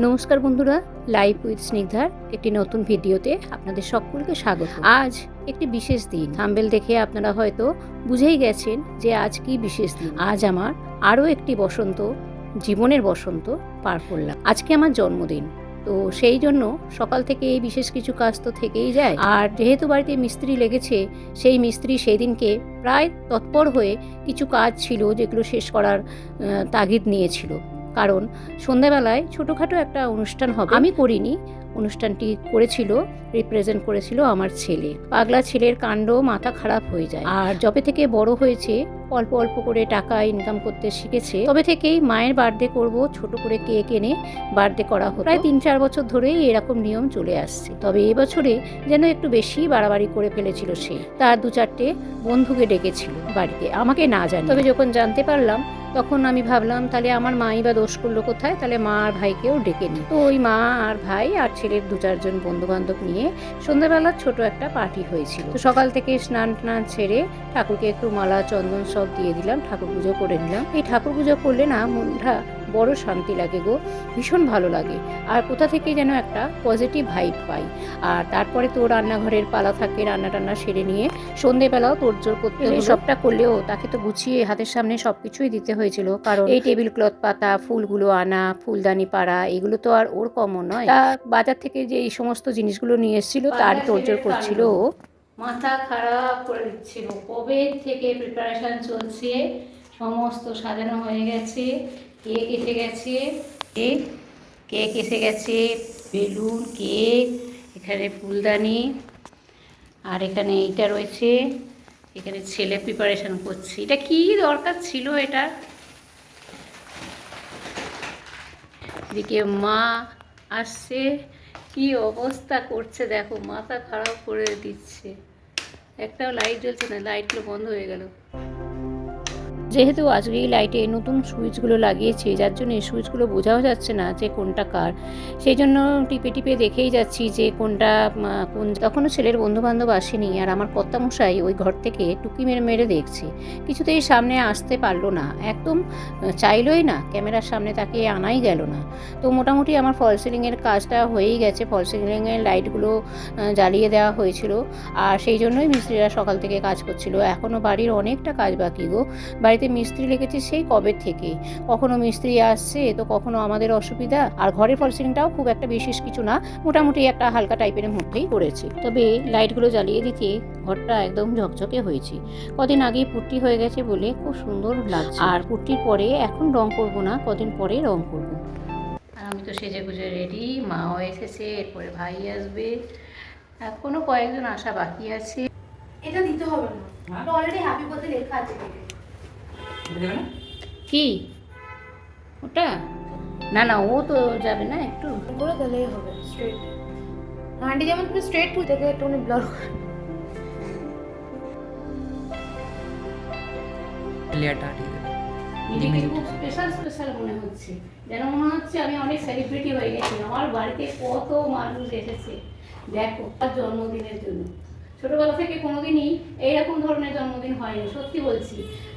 নমস্কার বন্ধুরা live with স্নিগ্ধার একটি নতুন ভিডিওতে আপনাদের সকলকে স্বাগত। আজ একটি বিশেষ দিন। থাম্বেল দেখে আপনারা হয়তো বুঝেই গেছেন যে আজ কি বিশেষ দিন। আজ আমার আরও একটি বসন্ত, জীবনের বসন্ত পার করলাম। আজকে আমার জন্মদিন। তো সেই জন্য সকাল থেকে এই বিশেষ কিছু কাজ তো থেকেই যায়। আর যেহেতু বাড়িতে মিস্ত্রি লেগেছে, সেই মিস্ত্রি সেই দিনকে প্রায় তৎপর হয়ে কিছু কাজ ছিল যেগুলো শেষ করার তাগিদ নিয়েছিল। কারণ সন্ধ্যাবেলায় ছোটোখাটো একটা অনুষ্ঠান হবে। আমি করিনি। অনুষ্ঠানটি করেছিল রিপ্রেজেন্ট করেছিল আমার ছেলে। পাগলা ছেলের কাণ্ড মাথা খারাপ হয়ে যায়। আর যবে থেকে বড় হয়েছে অল্প অল্প করে টাকা ইনকাম করতে শিখেছে। তবে থেকেই মায়ের বার্থডে করব, ছোট করে কেক এনে বার্থডে করা হতো। প্রায় তিন চার বছর ধরেই এরকম নিয়ম চলে আসছে। তবে এবছরে যেন একটু বেশি বাড়াবাড়ি করে ফেলেছিল সে। তার দু চারটে বন্ধুকে ডেকেছিল বাড়িতে। আমাকে না জানি তবে যখন জানতে পারলাম, তখন আমি ভাবলাম, তাহলে আমার মাই বা দোষ করল কোথায়? তাহলে মা আর ভাইকেও ডেকে নিই। তো ওই মা আর ভাই আর ছেলের দু চারজন বন্ধু বান্ধব নিয়ে সন্ধ্যাবেলা ছোট একটা পার্টি হয়েছিল। তো সকাল থেকে স্নান টান ছেড়ে ঠাকুরকে একটু মালা, চন্দন সব দিয়ে দিলাম ঠাকুর পুজো করে নিলাম। এই ঠাকুর পুজো করলে না মনটা বড় শান্তি লাগে গো ভীষণ ভালো লাগে। আর কোথা থেকে যেন একটা পজিটিভ ভাইব পাই। আর তারপরে তো রান্নাঘরের পালা থাকে রান্না টান্না সেরে নিয়ে সন্ধেবেলাও তোড়জোড় করতে হলো সবটা করলেও তাকে তো গুছিয়ে হাতের সামনে সব কিছুই দিতে হয়েছিল। কারণ এই টেবিল ক্লথ পাতা ফুলগুলো আনা ফুলদানি পাড়া এগুলো তো আর ওর কমন নয়। তা বাজার থেকে যে এই সমস্ত জিনিসগুলো নিয়ে এসেছিল তার তোড়জোড় করছিল ও। মাথা খারাপ করে দিচ্ছিল। কবে থেকে প্রিপারেশান চলছে? সমস্ত সাজানো হয়ে গেছে। কেক এসে গেছে? কেক কেক এসে গেছে? বেলুন, কেক, এখানে ফুলদানি, আর এখানে এইটা রয়েছে। এখানে ছেলে প্রিপারেশান করছে। এটা কি দরকার ছিল এটা? এদিকে মা আসছে। কি অবস্থা করছে? দেখো, মাথা খারাপ করে দিচ্ছে। একটাও লাইট জ্বলছে না লাইটগুলো বন্ধ হয়ে গেল। যেহেতু আজকে এই লাইটে নতুন সুইচগুলো লাগিয়েছে, যার জন্য সুইচগুলো বোঝাও যাচ্ছে না যে কোনটা কার। সেই জন্য টিপে টিপে দেখেই যাচ্ছি যে কোনটা কোন তখনও ছেলের বন্ধু বান্ধব আসেনি আর আমার কর্তামশাই ওই ঘর থেকে টুকি মেরে মেরে দেখছে। কিছুতেই সামনে আসতে পারল না। একদম চাইলোই না, ক্যামেরার সামনে তাকে আনাই গেল না। তো মোটামুটি আমার ফল সিলিংয়ের কাজটা হয়েই গেছে। ফল সিলিংয়ের লাইটগুলো জ্বালিয়ে দেওয়া হয়েছিল। আর সেই জন্যই মিস্ত্রিরা সকাল থেকে কাজ করছিল। এখনও বাড়ির অনেকটা কাজ বাকি গো। বাড়িতে মিস্ত্রি লেগেছে সেই কবে থেকে কখনো মিস্ত্রি আসছে তো কখনো আমাদের অসুবিধা। আর ঘরের ফল সিলিংটাও খুব একটা বিশেষ কিছু না মোটামুটি একটা হালকা টাইপের মধ্যেই করেছে তবে লাইটগুলো জ্বালিয়ে দিতে ঘরটা একদম ঝকঝকে হয়েছে। কদিন আগেই পুট্টি হয়ে গেছে বলে খুব সুন্দর লাগছে। আর পুট্টির পরে এখন রং করব না কদিন পরে রং করব। আর আমি তো সেজে গুজে রেডি মাও এসেছে এরপরে ভাই আসবে। এখনও কয়েকজন আসা বাকি আছে। এটা দিতে হবে না। অলরেডি হ্যাপি বার্থডে লেখা আছে। কি? ওটা? না না ও তো যাবে না একটু। করে দিলেই হবে স্ট্রেট আন্টি যেমন তুমি স্ট্রেট ফুল থেকে একটু ব্লার লেয়ারটা ঠিক আছে নিজেকে খুব স্পেশাল স্পেশাল মনে হচ্ছে। যেন মনে হচ্ছে আমি অনেক সেলিব্রিটি হয়ে গেছি। আমার বাড়িতে কত মানুষ এসেছে। দেখো তার জন্মদিনের জন্য। ছোটবেলা থেকে কোনোদিনই এইরকম ধরনের জন্মদিন হয়নি, সত্যি বলছি।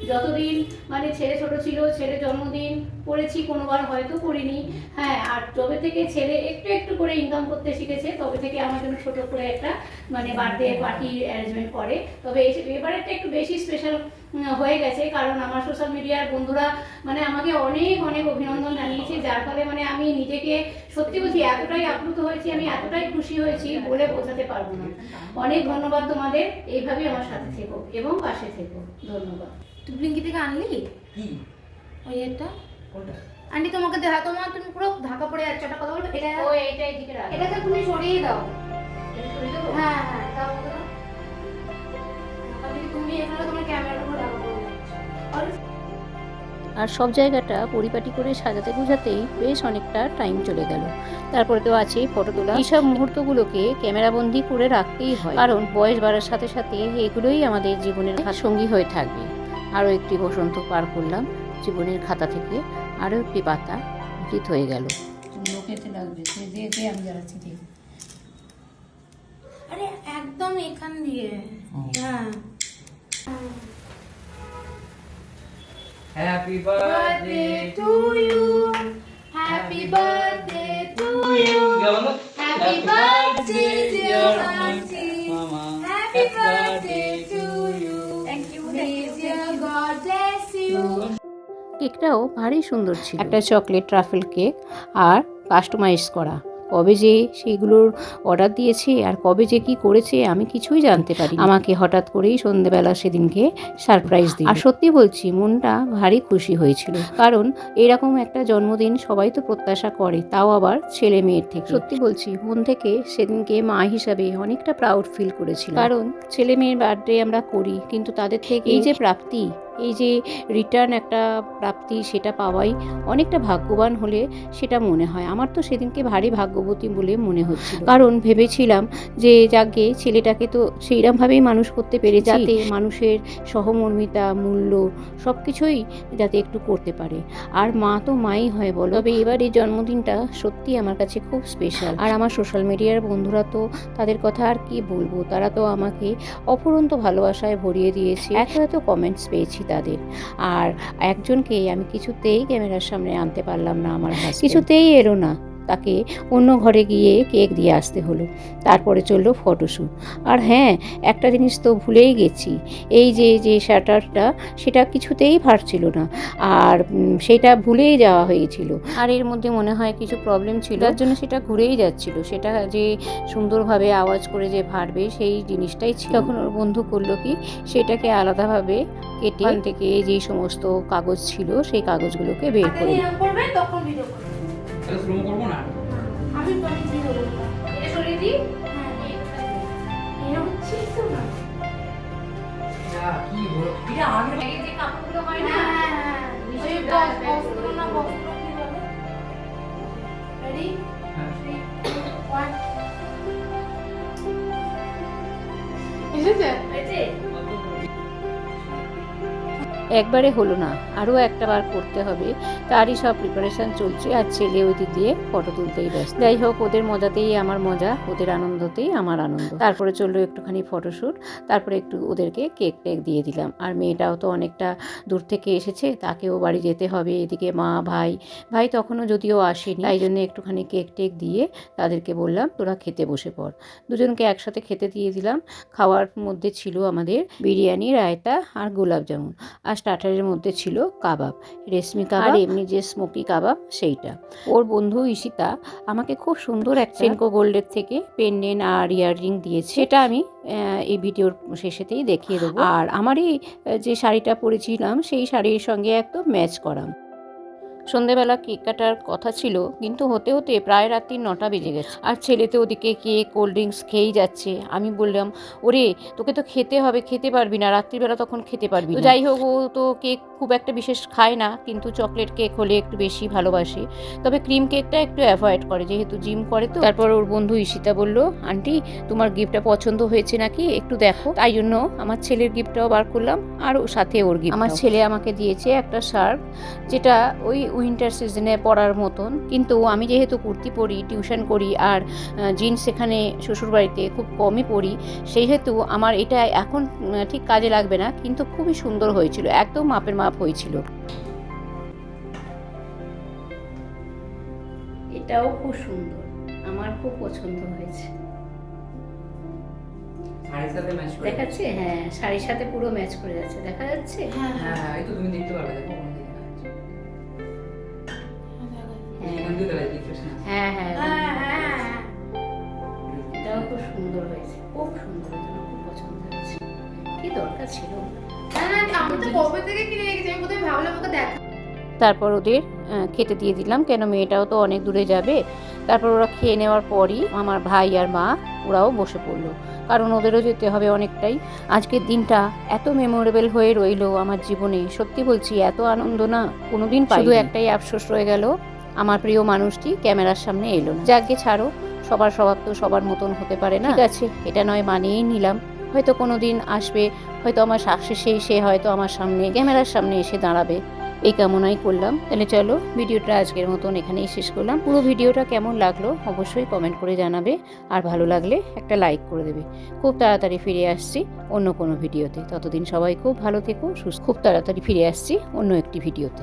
যতদিন মানে ছেলে ছোট ছিল, ছেলে জন্মদিন করেছি, কোনোবার হয়তো করিনি। হ্যাঁ আর তবে থেকে ছেলে একটু একটু করে ইনকাম করতে শিখেছে, তবে থেকে আমার জন্য ছোট করে একটা মানে বার্থডে পার্টি অ্যারেঞ্জমেন্ট করে। তবে এবারেরটা একটু বেশি স্পেশাল হয়ে গেছে কারণ আমার সোশ্যাল মিডিয়ার বন্ধুরা মানে আমাকে অনেক অনেক অভিনন্দন জানিয়েছে যার ফলে মানে আমি নিজেকে সত্যি বলছি এতটাই আপ্লুত হয়েছি আমি এতটাই খুশি হয়েছি বলে বোঝাতে পারব না। অনেক ধন্যবাদ তোমাদের এইভাবেই আমার সাথে থেকো এবং পাশে থেকো। ধন্যবাদ। তুই ব্লিঙ্কি থেকে আনলি? কি? ওই এটা কোনটা? আন্টি তোমাকে দেখা তোমার তুমি পুরো ঢাকা পড়ে যাচ্ছে একটা কথা বলব এটা ও এইটা এদিকে রাখো। এটাকে তুমি সরিয়ে দাও। এটা? হ্যাঁ হ্যাঁ যদি তুমি এখানে তোমার আর আর সব জায়গাটা পরিপাটি করে সাজাতে গুজাতেই বেশ অনেকটা টাইম চলে গেল। তারপরে তো আছেই ফটো তোলা। এইসব মুহূর্তগুলোকে ক্যামেরাবন্দি করে রাখতেই হয়। কারণ বয়স বাড়ার সাথে সাথে এগুলোই আমাদের জীবনের সঙ্গী হয়ে থাকবে। আরও একটি বসন্ত পার করলাম। জীবনের খাতা থেকে আরও একটি পাতা অতীত হয়ে গেল। আরে এখান দিয়ে। ও। হ্যাঁ happy birthday to you happy birthday to you happy birthday dear aunty happy birthday to you thank you dear God bless you কেকটাও ভারী সুন্দর ছিল। একটা চকলেট ট্রাফেল কেক আর কাস্টমাইজ করা। কবে যে সেইগুলোর অর্ডার দিয়েছে আর কবে যে কি করেছে আমি কিছুই জানতে পারি আমাকে হঠাৎ করেই সন্ধেবেলা সেদিনকে সারপ্রাইজ দিই আর সত্যি বলছি মনটা ভারী খুশি হয়েছিল। কারণ এরকম একটা জন্মদিন সবাই তো প্রত্যাশা করে তাও আবার ছেলে মেয়ের থেকে। সত্যি বলছি মন থেকে সেদিনকে মা হিসাবে অনেকটা প্রাউড ফিল করেছিল কারণ ছেলে মেয়ের বার্থডে আমরা করি কিন্তু তাদের থেকে এই যে প্রাপ্তি এই যে রিটার্ন একটা প্রাপ্তি সেটা পাওয়াই অনেকটা ভাগ্যবান হলে সেটা মনে হয়। আমার তো সেদিনকে ভারী ভাগ্যবতী বলে মনে হচ্ছিল। কারণ ভেবেছিলাম যে যাকে ছেলেটাকে তো সেইরকমভাবেই মানুষ করতে পেরে যাতে মানুষের সহমর্মিতা মূল্য সব কিছুই যাতে একটু করতে পারে। আর মা তো মাই হয় বলো। তবে এবার এই জন্মদিনটা সত্যি আমার কাছে খুব স্পেশাল আর আমার সোশ্যাল মিডিয়ার বন্ধুরা তো তাদের কথা আর কি বলব? তারা তো আমাকে অপরন্ত ভালোবাসায় ভরিয়ে দিয়েছে। এত এত কমেন্টস পেয়েছি। তাদের। আর একজনকেই আমি কিছুতেই ক্যামেরার সামনে আনতে পারলাম না আমার কিছুতেই এলো না। তাকে অন্য ঘরে গিয়ে কেক দিয়ে আসতে হলো। তারপরে চলল ফটোশ্যুট আর হ্যাঁ একটা জিনিস তো ভুলেই গেছি। এই যে যে শাটারটা সেটা কিছুতেই ফাটছিল না। আর সেটা ভুলেই যাওয়া হয়েছিল। আর এর মধ্যে মনে হয় কিছু প্রবলেম ছিল। তার জন্য সেটা ঘুরেই যাচ্ছিল। সেটা যে সুন্দরভাবে আওয়াজ করে যে ফাটবে সেই জিনিসটাই ছিল। তখন ওর বন্ধু করল কি সেটাকে আলাদাভাবে কেটে থেকে যেই সমস্ত কাগজ ছিল সেই কাগজগুলোকে বের করে তখন ভিডিও তাহলে শুরু করব না? আমি বলি যে এটা সরিয়ে দিই? এটা হচ্ছে তো না। যা, কি বলো এটা আগে যে কাপড়গুলো হয় না? ওই বক্স না বক্সগুলো কি বলে? রেডি। ওয়ান এসেছে? এসেছে একবারে হলো না। আরও একটা বার করতে হবে। তারই সব প্রিপারেশন চলছে আর ছেলে ওই দিয়ে ফটো তুলতেই ব্যস্ত। যাই হোক, ওদের মজাতেই আমার মজা, ওদের আনন্দতেই আমার আনন্দ। তারপরে চলল একটুখানি ফটোশ্যুট তারপরে একটু ওদেরকে কেক টেক দিয়ে দিলাম। আর মেয়েটাও তো অনেকটা দূর থেকে এসেছে, তাকেও বাড়ি যেতে হবে। এদিকে মা, ভাই ভাই তখনও যদিও আসেনি, তাই জন্য একটুখানি কেক টেক দিয়ে তাদেরকে বললাম, তোরা খেতে বসে পড়। দুজনকে একসাথে খেতে দিয়ে দিলাম। খাওয়ার মধ্যে ছিল আমাদের বিরিয়ানি, রায়তা আর গোলাপ জামুন আর স্টার্টারের মধ্যে ছিল কাবাব রেশমি কাবাব আর এমনি যে স্মোকি কাবাব সেইটা। ওর বন্ধু ঈশিতা আমাকে খুব সুন্দর এক সেনকো গোল্ডের থেকে পেন্ডেন আর ইয়াররিং দিয়েছে। সেটা আমি এই ভিডিওর শেষেতেই দেখিয়ে দেবো। আর আমারই এই যে শাড়িটা পরেছিলাম সেই শাড়ির সঙ্গে একদম ম্যাচ করা। সন্ধেবেলা কেক কাটার কথা ছিল কিন্তু হতে হতে প্রায় রাত্রি নটা বেজে গেছে। আর ছেলে তো ওদিকে কেক কোল্ড ড্রিঙ্কস খেয়েই যাচ্ছে। আমি বললাম ওরে তোকে তো খেতে হবে খেতে পারবি না রাত্রিবেলা তখন খেতে পারবি যাই হোক ও তো কেক খুব একটা বিশেষ খায় না কিন্তু চকলেট কেক হলে একটু বেশি ভালোবাসে। তবে ক্রিম কেকটা একটু অ্যাভয়েড করে যেহেতু জিম করে তো। তারপর ওর বন্ধু ঈশিতা বলল আন্টি তোমার গিফটটা পছন্দ হয়েছে নাকি? একটু দেখো। তাই জন্য আমার ছেলের গিফটটাও বার করলাম আর সাথে ওর গিফট আমার ছেলে আমাকে দিয়েছে একটা শার্ট যেটা ওই উইন্টার সিজনে পরার মতন। কিন্তু আমি যেহেতু কুর্তি পরি টিউশন করি আর জিন্স এখানে শ্বশুরবাড়িতে খুব কমই পরি সেহেতু আমার এটা এখন ঠিক কাজে লাগবে না। কিন্তু খুবই সুন্দর হয়েছিল একদম মাপের মাপ হয়েছিল। এটাও খুব সুন্দর আমার খুব পছন্দ হয়েছে। শাড়ির সাথে ম্যাচ করে দেখাচ্ছে? হ্যাঁ শাড়ির সাথে পুরো ম্যাচ করে যাচ্ছে দেখা যাচ্ছে? হ্যাঁ হ্যাঁ হ্যাঁ এই তো তুমি দেখতে পারবে দেখো। হ্যাঁ হ্যাঁ হ্যাঁ হ্যাঁ এটাও খুব সুন্দর হয়েছে। খুব সুন্দর হয়েছে খুব পছন্দ হয়েছে। কি দরকার ছিল? না না আমি তো কবে থেকে কিনে রেখেছি? আমি কোথায় ভাবলাম ওকে দেখ। তারপর ওদের খেতে দিয়ে দিলাম। কেন মেয়েটাও তো অনেক দূরে যাবে। তারপর ওরা খেয়ে নেওয়ার পরই আমার ভাই আর মা ওরাও বসে পড়ল। কারণ ওদেরও যেতে হবে অনেকটাই। আজকের দিনটা এত মেমোরেবল হয়ে রইল আমার জীবনে। সত্যি বলছি এত আনন্দ না কোনোদিন পাই শুধু একটাই আফসোস রয়ে গেল আমার প্রিয় মানুষটি ক্যামেরার সামনে এলো। না যাকে ছাড়ো, সবার স্বভাব তো সবার মতন হতে পারে না। ঠিক আছে, এটা নয় মানিয়েই নিলাম। হয়তো কোনো দিন আসবে, হয়তো আমার সাকসেসেই সে হয়তো আমার সামনে, ক্যামেরার সামনে এসে দাঁড়াবে। এই কামনাই করলাম। তাহলে চলো, ভিডিওটা আজকের মতন এখানেই শেষ করলাম। পুরো ভিডিওটা কেমন লাগল অবশ্যই কমেন্ট করে জানাবে। আর ভালো লাগলে একটা লাইক করে দেবে। খুব তাড়াতাড়ি ফিরে আসছি অন্য কোনো ভিডিওতে। ততদিন সবাই খুব ভালো থেকো, সুস্থ খুব তাড়াতাড়ি ফিরে আসছি অন্য একটি ভিডিওতে।